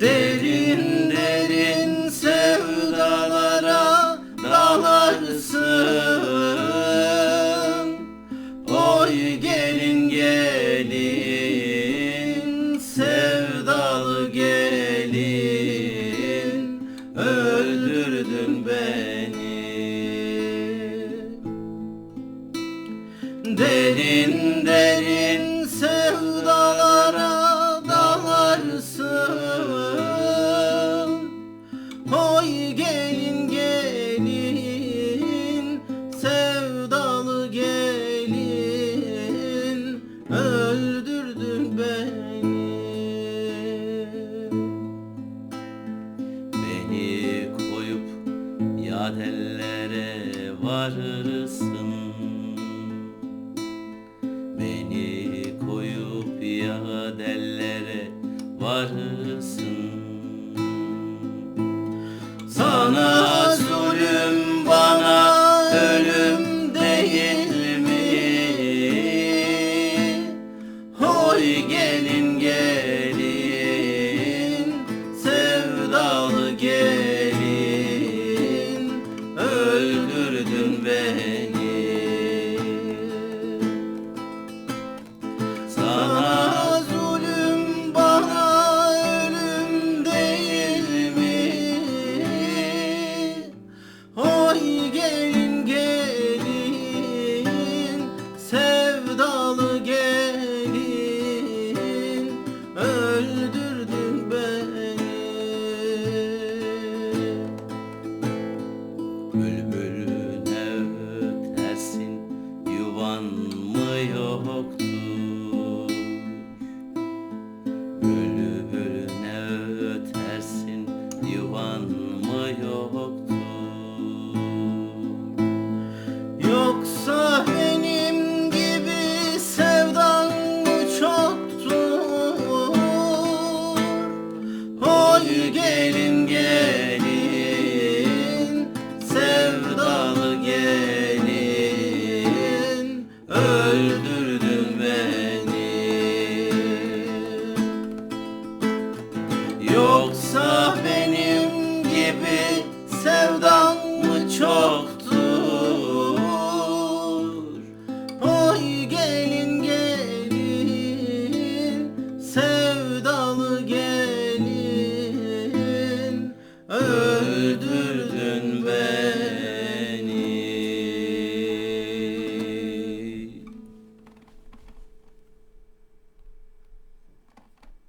Derin derin sevdalara dalarsın. Oy gelin gelin sevdalı gelin. Öldürdün beni. Derin derin gelin gelin. Sevdalı gelin. Öldürdün beni. Beni koyup yad ellere varırsın. Beni koyup yad ellere varırsın Hoy gelin Bülbülüne ötersin yuvan mı yoktur Bülbülüne ötersin yuvan mı yoktur